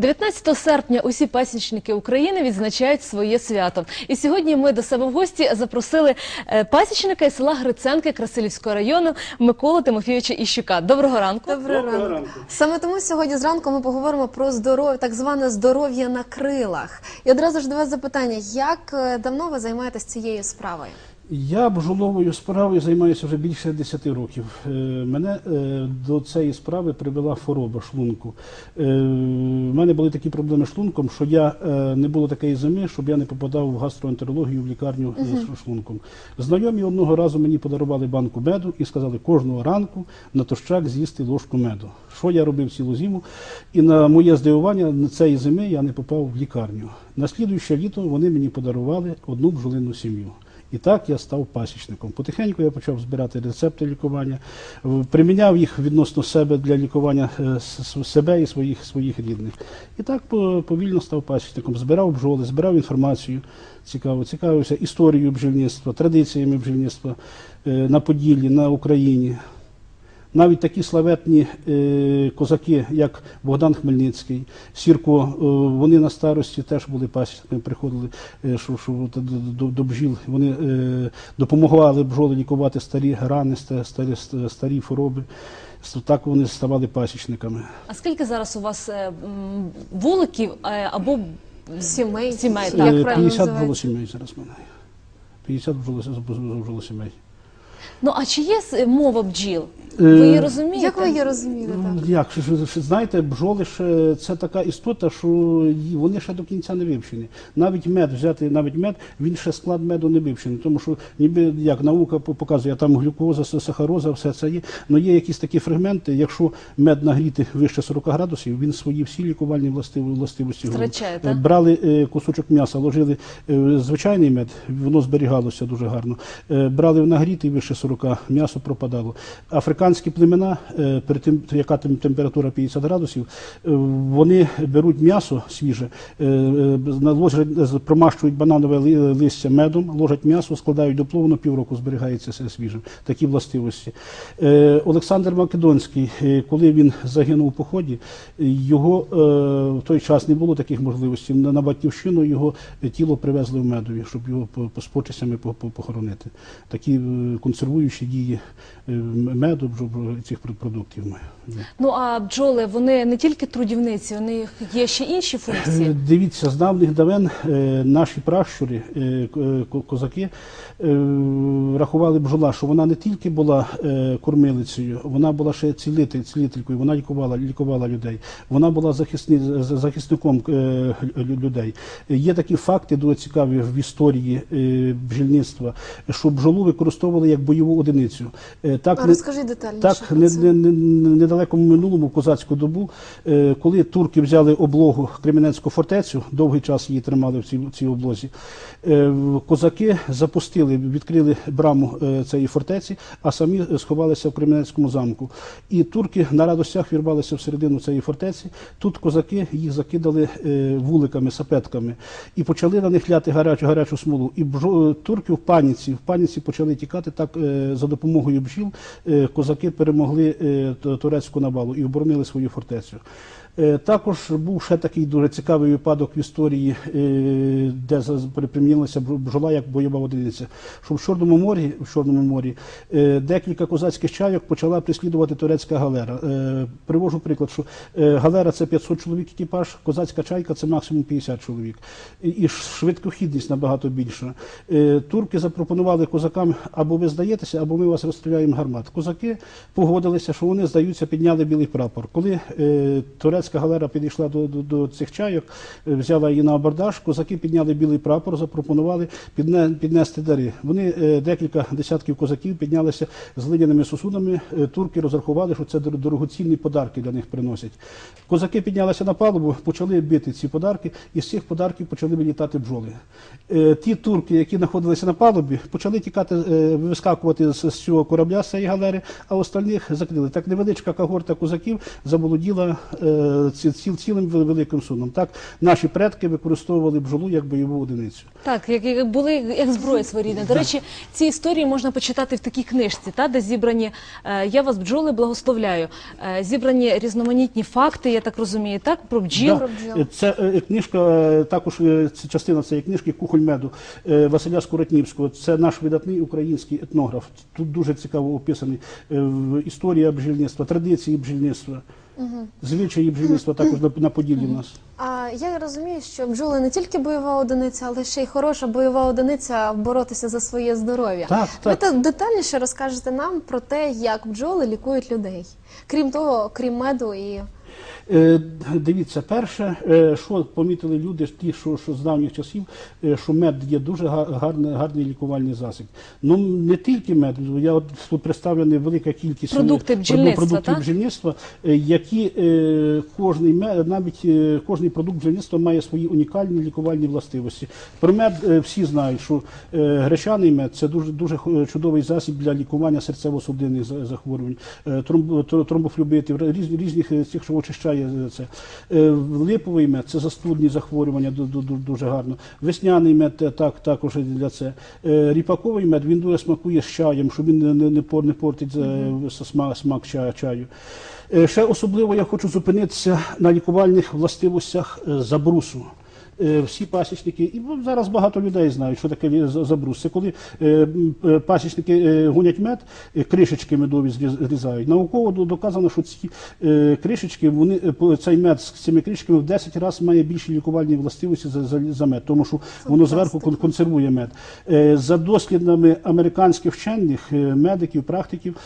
19 серпня усі пасічники України відзначають своє свято. І сьогодні ми до себе в гості запросили е, пасічника із села Гриценки Красилівського району Миколу Тимофійовича Іщука. Доброго ранку. Доброго Доброго ранку. ранку. Саме тому сьогодні зранку ми поговоримо про здоров'я, так зване здоров'я на крилах. І одразу ж до вас запитання: як е, давно ви займаєтесь цією справою? Я бджоловою справою займаюся вже більше 10 років. Е, Мене е, до цієї справи привела хвороба шлунку. Е, У мене були такі проблеми з шлунком, що я е, не було такої зими, щоб я не попадав в гастроентерологію в лікарню з шлунком. Знайомі одного разу мені подарували банку меду і сказали кожного ранку на тощак з'їсти ложку меду. Що я робив цілу зиму? І на моє здивування на цієї зими я не попав в лікарню. На слідуюче літо вони мені подарували одну бджолину сім'ю. І так я став пасічником. Потихеньку я почав збирати рецепти лікування, приміняв їх відносно себе для лікування е, себе і своїх, своїх рідних. І так по- повільно став пасічником. Збирав бджоли, збирав інформацію цікаво, цікавився історією бджільництва, традиціями бджільництва е, на Поділлі, на Україні. Навіть такі славетні е, козаки, як Богдан Хмельницький, Сірко, е, вони на старості теж були пасічниками, приходили е, що, що, от до, до, до бджіл. Вони е, допомагали бджоли лікувати старі рани, старі, старі хвороби. Так вони ставали пасічниками. А скільки зараз у вас е, вуликів е, або Сімей, Сімей, так. Е, правильно 50 називається? бджолосімей зараз в мене. 50 бджолосімей. Ну а чи є с- мова бджіл? Ви її Е, розумієте? Як ви її розумієте? Ну, Так? Як що- що- що, знаєте, бджоли ще це така істота, що ї- вони ще до кінця не вивчені. Навіть мед взяти, навіть мед, він ще склад меду не вивчений, тому що ніби як наука по- показує, там глюкоза, с- сахароза, все це є. але є якісь такі фрагменти. Якщо мед нагріти вище 40 градусів, він свої всі лікувальні властив- властивості. Втрачає, Е, так? Брали е, кусочок м'яса, ложили е, звичайний мед, воно зберігалося дуже гарно. Е, брали в нагрітий вище 40, м'ясо пропадало. Африканські племена, е, перед тим, яка температура 50 градусів, е, вони беруть м'ясо свіже, е, промащують бананове листя медом, ложать м'ясо, складають до пловно, півроку зберігається все свіжим. Такі властивості. Олександр Македонський, коли він загинув у поході, його в той час не було таких можливостей. На, на батьківщину його тіло привезли в медові, щоб його з по- похоронити. Такі е, консервуючі дії е, меду, цих продуктів. Ну а бджоли вони не тільки трудівниці, у них є ще інші Е, функції. Дивіться, з давних давен е, наші пращури, козаки, рахували бджола, що вона не тільки була кормилицею, вона була ще цілитель, цілителькою, вона лікувала, лікувала людей. Вона була захисні, з- захисником людей. Є такі факти дуже цікаві в історії бджільництва, що бджолу використовували як бойову одиницю. Е, Так, А не- детальніше так, не, не, не, недалекому минулому в козацьку добу, е, коли турки взяли облогу Кременецьку фортецю, довгий час її тримали в цій, в цій облозі, е, козаки запустили, відкрили браму цієї фортеці, а самі сховалися в Кременецькому замку. І турки на радостях вірвалися всередину цієї фортеці. Тут козаки їх закидали вуликами, сапетками і почали на них ляти гарячу, гарячу смолу. І турки в паніці, в паніці почали тікати. Так за допомогою бджіл е, козаки перемогли е, турецьку навалу і оборонили свою фортецю. Е, Також був ще такий дуже цікавий випадок в історії, е, де за- при- примінилася бж- бджола як бойова одиниця. Що в Чорному морі, в Чорному морі е, декілька козацьких чайок почала преслідувати турецька галера. Привожу приклад, що галера це 500 чоловік екіпаж, козацька чайка це максимум 50 чоловік. І- швидкохідність набагато більша. Турки запропонували козакам, або ви здаєтеся, або ми вас розстріляємо гармат. Козаки погодилися, що вони здаються, підняли білий прапор. Коли е, турецька галера підійшла до, до, до цих чайок, е, взяла її на абордаж, козаки підняли білий прапор, запропонували підне, піднести дари. Вони е, декілька десятків козаків піднялися з глиняними сосудами. Е, турки розрахували, що це дорогоцінні подарки для них приносять. Козаки піднялися на палубу, почали бити ці подарки, і з цих подарків почали вилітати бджоли. Ті турки, які знаходилися на палубі, почали тікати, вискакувати з цього корабля, з цієї галери, а остальних закрили. Так невеличка когорта козаків заволоділа ці- ціл, цілим великим судном. Так, наші предки використовували бджолу як бойову одиницю. Так, як, були як зброя своєрідна. До речі, ці історії можна почитати в такій книжці, та де зібрані е, я вас бджоли благословляю. Е, зібрані різноманітні факти, я так розумію, так про бджіл. Бджіл. Е, Це книжка, також це частина цієї книжки Кухоль меду Василя Скоротнівського. Це наш видатний український етнограф. Тут дуже цікаво описаний історія бджільництва, традиції бджільництва, звичаї бджільництво також на, на Поділлі в нас. А я розумію, що бджоли не тільки бойова одиниця, але ще й хороша бойова одиниця боротися за своє здоров'я. Так, Ви так. та- детальніше розкажете нам про те, як бджоли лікують людей. Крім того, крім меду і Дивіться, перше, е, що помітили люди, ті, що, що з давніх часів, е, що мед є дуже гарний, гарний лікувальний засіб. Ну не тільки мед, я от тут представлений велика кількість Продукти е, бджільництва, продуктів бджільництва, е, які е, кожний мед, навіть е, кожний продукт бджільництва має свої унікальні лікувальні властивості. Про мед е, всі знають, що е, гречаний мед це дуже дуже чудовий засіб для лікування серцево-судинних захворювань, е, тромб- тромбофлюбитів, різних е, цих, що очищає це. Е, Липовий мед це застудні захворювання, ду- ду- ду- дуже гарно. Весняний мед е, так також для це. Е, Ріпаковий мед він дуже смакує з чаєм, щоб він не, не, не портить смак, смак чаю. Ще особливо я хочу зупинитися на лікувальних властивостях забрусу. Е, Всі пасічники, і ну, зараз багато людей знають, що таке за- забрус. Це коли е, е, пасічники гонять мед, кришечки медові зрізають. Науково доказано, що ці кришечки, вони цей мед з цими кришечками в 10 разів має більші лікувальні властивості за, за, за мед, тому що воно зверху консервує мед. За дослідами американських вчених, медиків, практиків,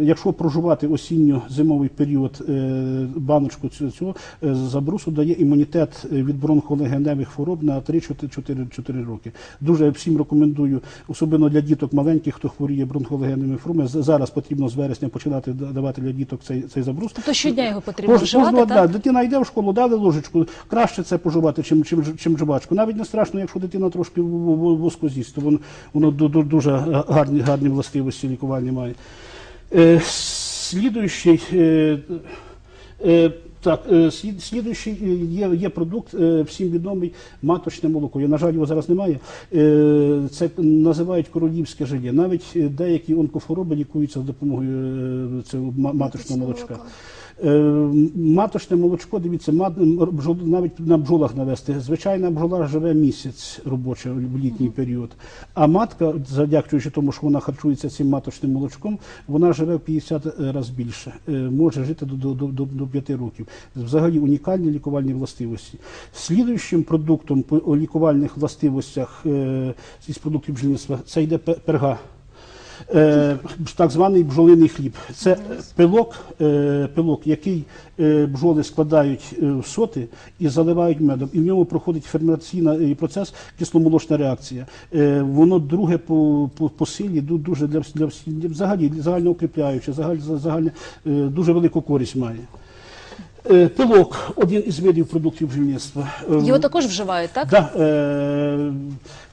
якщо проживати осінньо-зимовий період баночку цього, цього забрусу дає імунітет від е, бронхолегеневих хвороб на 3-4 роки. Дуже всім рекомендую, особливо для діток маленьких, хто хворіє бронхолегеневими хворобами. Зараз потрібно з вересня починати давати для діток цей, цей забрус. Тобто щодня його потрібно Кож- вживати, кожного так? дня. Дитина йде в школу, дали ложечку. Краще це поживати, чим, чим, чим жвачку. Навіть не страшно, якщо дитина трошки воску з'їсть, то воно, воно ду- ду- дуже гарні, гарні властивості лікувальні має. Е, слідуючий, е, е, так, е, слідуючий е, є, є продукт, е, всім відомий маточне молоко. Я, на жаль, його зараз немає. Це називають королівське желе. Навіть деякі онкохвороби лікуються за допомогою цього ма- маточного молочка. Е, Маточне молочко, дивіться, навіть на бджолах навести. Звичайна бджола живе місяць робочий в літній період. А матка, завдячуючи тому, що вона харчується цим маточним молочком, вона живе в 50 разів більше, Е, може жити до, до, до, до 5 років. Взагалі унікальні лікувальні властивості. Слідуючим продуктом по лікувальних властивостях е, із продуктів бджільництва це йде перга. Е, так званий бджолиний хліб. Це пилок, е, пилок, який е, бджоли складають в соти і заливають медом. І в ньому проходить ферментаційний процес, кисломолочна реакція. Воно друге по, по, по силі, дуже для, для, для взагалі загально укріпляюче, загаль, загально, дуже велику користь має. Пилок один із видів продуктів бджільництва. Його також вживають, так? Да,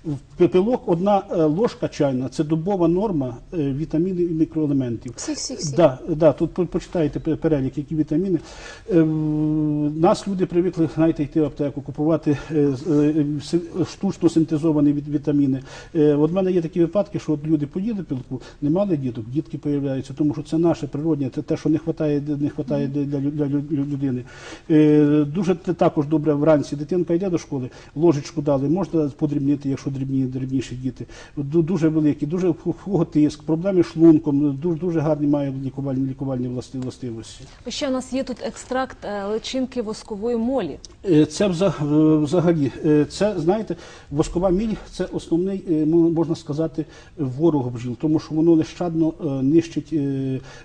в пепелок одна е, ложка чайна це добова норма е, вітамінів і мікроелементів. всіх всіх всіх. Да, да, тут по- почитайте перелік, які вітаміни. Е, Нас люди привикли, знаєте, йти в аптеку, купувати штучно синтезовані вітаміни. От в мене є такі випадки, що от люди поїли пилку, не мали діток, дітки появляються, тому що це наше природне, це те, що не вистачає, не вистачає для, для людини. Дуже також добре вранці дитинка йде до школи, ложечку дали, можна подрібнити, якщо дрібні, дрібніші діти. Дуже великі, дуже тиск, проблеми з шлунком, дуже, дуже гарні мають лікувальні, лікувальні властивості. Ще у нас є тут екстракт е, личинки воскової молі. Е, Це е, взагалі, це знаєте, воскова міль це основний, можна сказати, ворог бджіл, тому що воно нещадно нищить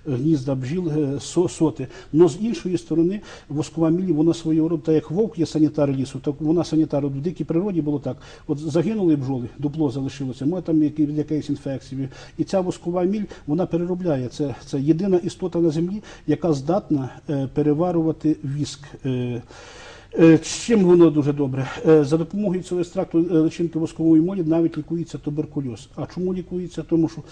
гнізда бджіл, соти. Но з іншої сторони, воскова міль, вона свого роду, так як вовк є санітар лісу, так вона санітар. В дикій природі було так. От загинули бджоли, дупло залишилося, може там якоїсь інфекції. І ця воскова міль вона переробляє. Це, це єдина істота на землі, яка здатна е, переварувати віск. Е, Е, Чим воно дуже добре? Е, За допомогою цього екстракту е, личинки воскової молі навіть лікується туберкульоз. А чому лікується? Тому що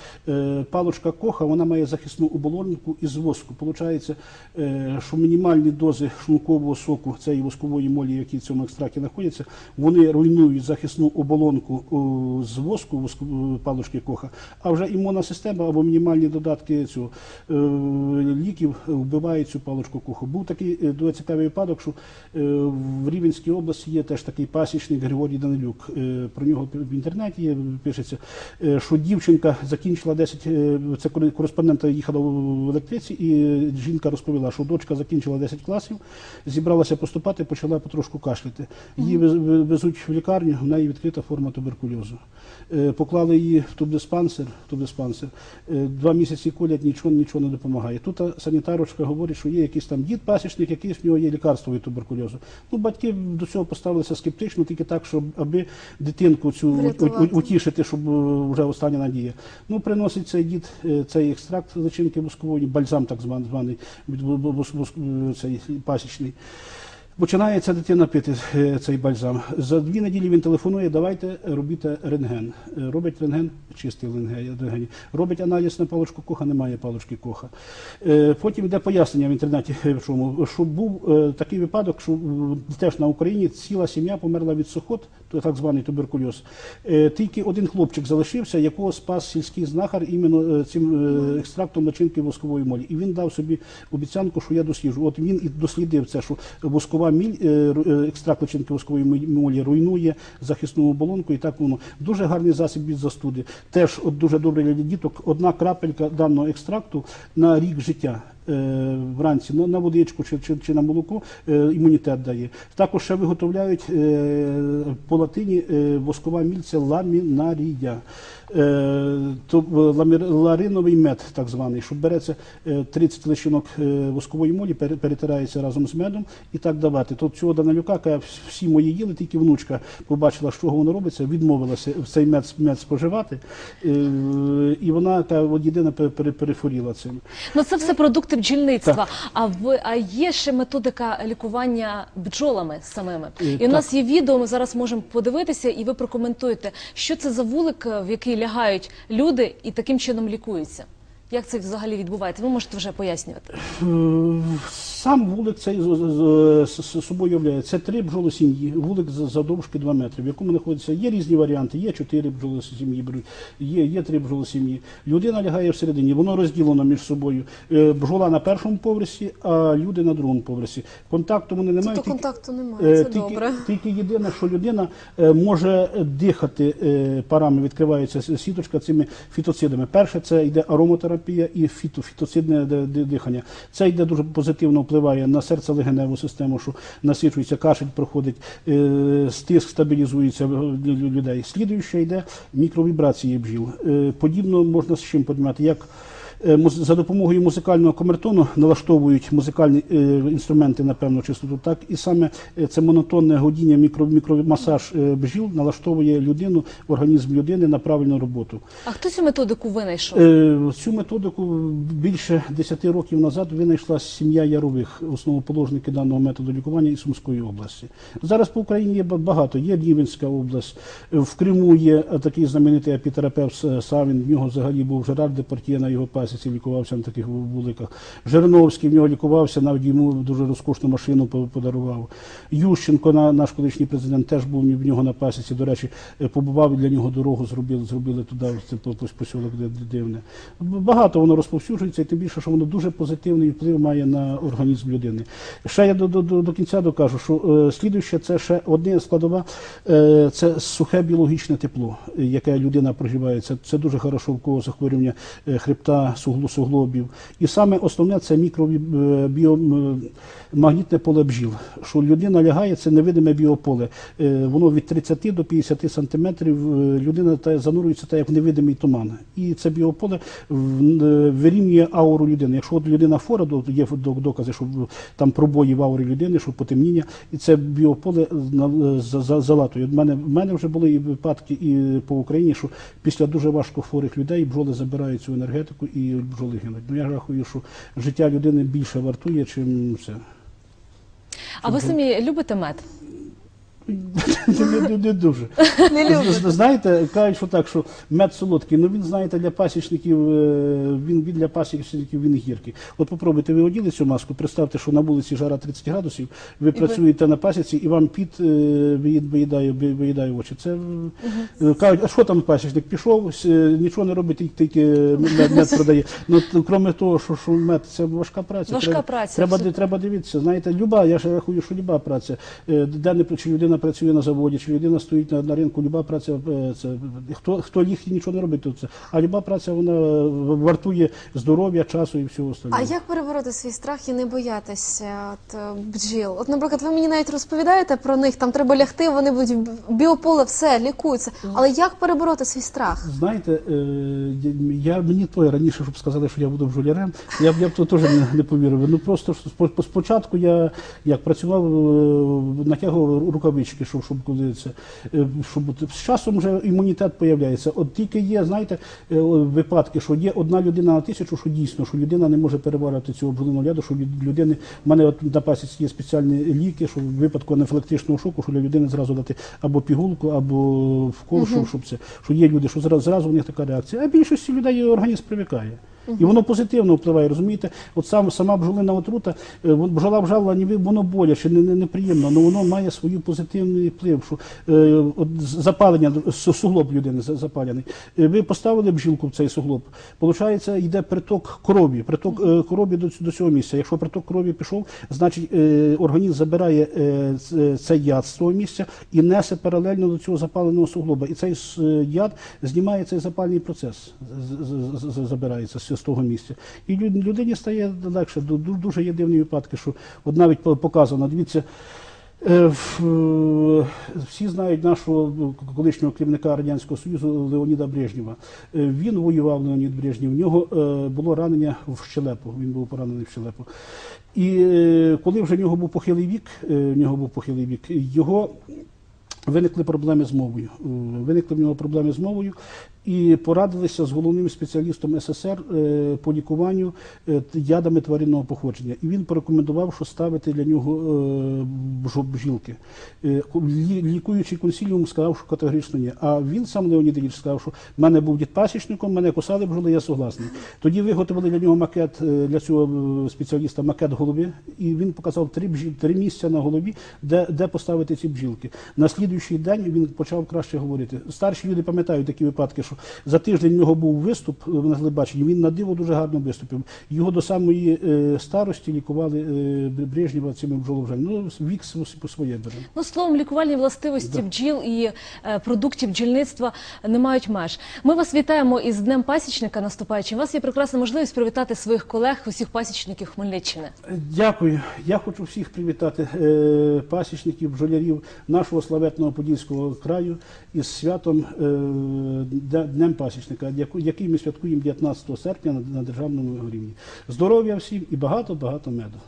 палочка коха вона має захисну оболонку із воску. Получається, що мінімальні дози шлункового соку цієї воскової молі, які в цьому екстракті знаходяться, вони руйнують захисну оболонку з воску, воску- палочки коха, а вже імунна система або мінімальні додатки цього ліків вбивають цю палочку коха. Був такий дуже цікавий випадок, що в Рівненській області є теж такий пасічник Григорій Данилюк. Е, Про нього в інтернеті пишеться, е, що дівчинка закінчила 10, е, це коли кореспондента їхала в електриці, і жінка розповіла, що дочка закінчила 10 класів, зібралася поступати, почала потрошку кашляти. Її вез- вез- везуть в лікарню, в неї відкрита форма туберкульозу. Поклали її в тубдиспансер, в тубдиспансер. Два місяці колять, нічого, нічого не допомагає. Тут санітарочка говорить, що є якийсь там дід пасічник, якийсь в нього є лікарство від туберкульозу. Ну, батьки до цього поставилися скептично, тільки так, щоб аби дитинку цю Врятувати. утішити, щоб е, вже остання надія. Ну, приносить цей дід е, цей екстракт личинки воскової, бальзам так званий, е, цей пасічний. Починає ця дитина пити е, цей бальзам. За дві неділі він телефонує, давайте робіть рентген. Е, Робить рентген, чистий рентген, робить аналіз на паличку коха, немає палички коха. Е, Потім йде пояснення в інтернеті, що був такий випадок, що теж на Україні ціла сім'я померла від сухот, так званий туберкульоз. Тільки один хлопчик залишився, якого спас сільський знахар іменно цим екстрактом начинки воскової молі. І він дав собі обіцянку, що я досліджу. От він і дослідив це, що воскова міль, е, е, екстракт личинки воскової молі руйнує захисну оболонку, і так воно дуже гарний засіб від застуди. Теж от дуже добре для діток. Одна крапелька даного екстракту на рік життя. Е, Вранці на, водичку чи, чи, чи на молоко е, імунітет дає. Також ще виготовляють е, по латині воскова міль це ламінарія. Лариновий мед, так званий, що береться е, 30 личинок воскової молі, перетирається разом з медом і так давати. То цього Данилюка каже, всі мої їли, тільки внучка побачила, чого воно робиться, відмовилася цей мед, мед споживати. І вона каже, от єдина пере- пере- цим. Ну це все продукти бджільництва. Так. А в а є ще методика лікування бджолами самими. І, І у нас є відео. Ми зараз можемо подивитися, і ви прокоментуєте, що це за вулик, е, в який лягають люди і таким чином лікуються. Як це взагалі відбувається? Ви можете вже пояснювати. Сам вулик цей з- з- з з собою являє. Це три бджоли сім'ї, вулик з- завдовжки 2 метри, в якому знаходиться. Є різні варіанти, є чотири бджоли сім'ї беруть, є, є три бджоли сім'ї. Людина лягає всередині, воно розділено між собою. Е, Бджола на першому поверсі, а люди на другому поверсі. Контакту вони не мають. Тобто тільки- контакту немає, Е, це тільки, добре. Тільки єдине, що людина е, може дихати парами, відкривається сіточка цими фітоцидами. Перше, це йде аромотерапія і фіто, фітоцидне дихання. Це йде дуже позитивно впливає на серце-легеневу систему, що насичується, кашель проходить, е, стиск стабілізується людей. Слідуюче йде мікровібрації бджіл. Е, Подібно можна з чим подімати, як За допомогою музикального камертону налаштовують музикальні е, інструменти на певну частоту, так і саме е, це монотонне годіння, мікро, мікромасаж е, бджіл налаштовує людину, організм людини на правильну роботу. А хто цю методику винайшов? Е, Цю методику більше 10 років назад винайшла сім'я Ярових, основоположники даного методу лікування із Сумської області. Зараз по Україні є багато. Є Рівенська область, е, в Криму є е, такий знаменитий апітерапевт Савін. В нього взагалі був Жерар Депортє на його пасіці, лікувався на таких вуликах. Жириновський в нього лікувався, навіть йому дуже розкошну машину подарував. Ющенко, наш колишній президент, теж був в нього на пасіці. До речі, е, побував для нього дорогу, зробили, зробили туди, це по- по- посілок дивне. Багато воно розповсюджується, і тим більше, що воно дуже позитивний вплив має на організм людини. Ще я до, до, до, кінця докажу, що е, слідуюче це ще одне складова, е, це сухе біологічне тепло, е, яке людина проживає. Це, це дуже хорошо в кого захворювання е, хребта, суглобів. І саме основне це мікробіомагнітне поле бджіл. Що людина лягає, це невидиме біополе. Е, Воно від 30 до 50 сантиметрів е, людина та занурюється так, як невидимий туман. І це біополе е, вирівнює ауру людини. Якщо от людина фора, то є докази, що там пробої в аурі людини, що потемніння, і це біополе залатує. В мене, мене вже були випадки і по Україні, що після дуже важко хворих людей бджоли забирають цю енергетику і бджоли гинуть. Ну я рахую, що життя людини більше вартує, чим це. А ви самі любите мед? Не, не, не дуже. Не любите. Знаєте, кажуть, що так, що мед солодкий, ну він, знаєте, для пасічників, е, він, він для пасічників він гіркий. От попробуйте, ви оділи цю маску, представте, що на вулиці жара 30 градусів, ви працюєте на пасіці і вам піт е, виїд- виїдає, ви- виїдає очі. Це е, кажуть, а що там пасічник? Пішов, с- е, нічого не робить, тільки- тільки мед, мед продає. Ну, крім того, що, що мед, це важка праця. Важка треба, праця, Треба, все. треба дивитися. Знаєте, люба, я ж рахую, що люба праця, е, де не чи людина працює на заводі, чи людина стоїть на, на ринку, люба праця е, це хто хто їх нічого не робить, то це. А люба праця вона е, вартує здоров'я, часу і всього остального. А як перебороти свій страх і не боятися от, е, бджіл? От, наприклад, ви мені навіть розповідаєте про них, там треба лягти, вони будуть біополе, все, лікуються. Але як перебороти свій страх? Знаєте, е, я мені то раніше, щоб сказали, що я буду бджолярем, я б я б то теж не, не повірив. Ну просто спочатку я як працював, е, натягував рукавички, щоб, щоб коли це е, щоб з часом вже імунітет появляється. От тільки є, знаєте, е, випадки, що є одна людина на тисячу, що дійсно, що людина не може переварити цього бджолиного ляду, що людини в мене от на пасіці є спеціальні ліки, що в випадку анафілактичного шоку, що для людини зразу дати або пігулку, або вкол, щоб, щоб це. Що є люди, що зразу, зразу в них така реакція. А більшості людей організм привикає. І воно позитивно впливає, розумієте? От сам сама бджолина отрута, е, от бджола ніби воно боляче, не, не, неприємно, але воно має свою позитивний вплив. Що е, от з- запалення суглоб людини за- запалений. Е, Ви поставили бджілку в цей суглоб, получається, йде приток крові, приток е, крові до, ць- до цього місця. Якщо приток крові пішов, значить е, організм забирає е, ц- цей яд з того місця і несе паралельно до цього запаленого суглоба. І цей яд знімає цей запальний процес, з- з- з- забирається з, з того місця. І людині стає легше. Ду- ду- Дуже є дивні випадки, що от навіть показано, дивіться. Е, е, Всі знають нашого ну, колишнього керівника Радянського Союзу Леоніда Брежнєва. Е, Він воював Леонід Брежнєв. В нього було ранення в щелепу. Він був поранений в щелепу. І коли вже в нього був похилий вік, в нього був похилий вік, його виникли проблеми з мовою. Виникли в нього проблеми з мовою і порадилися з головним спеціалістом СССР е, по лікуванню е, ядами тваринного походження. І він порекомендував, що ставити для нього е, бжілки. Ку- лі- Лікуючий консіліум сказав, що категорично ні. А він сам Леонід Ілліч сказав, що в мене був дід пасічником, мене кусали бджоли, я согласний. Тоді виготовили для нього макет для цього спеціаліста макет голови, і він показав три бжі- три місця на голові, де, де поставити ці бджілки. На слідуючий день він почав краще говорити. Старші люди пам'ятають такі випадки, що за тиждень в нього був виступ е, на телебаченні. Він на диво дуже гарно виступив. Його до самої е, старості лікували е, Брежнєва цими бджоловжами. Ну, вік по своє бере. Ну, словом, лікувальні властивості бджіл і е, продуктів бджільництва не мають меж. Ми вас вітаємо із Днем пасічника наступаючим. У вас є прекрасна можливість привітати своїх колег, усіх пасічників Хмельниччини. Дякую. Я хочу всіх привітати е, пасічників, бджолярів нашого славетного Подільського краю із святом е, Днем пасічника, який ми святкуємо 19 серпня на, на державному рівні. Здоров'я всім і багато-багато меду.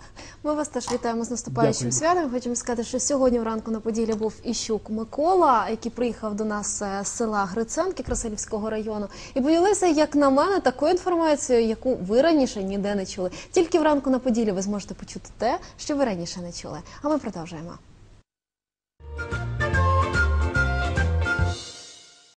Ми вас теж вітаємо з наступаючим святом. Хочемо сказати, що сьогодні вранку на Поділі був Іщук Микола, який приїхав до нас е, з села Гриценки Красилівського району, і поділився, як на мене, такою інформацією, яку ви раніше ніде не чули. Тільки вранку на Поділі ви зможете почути те, що ви раніше не чули. А ми продовжуємо.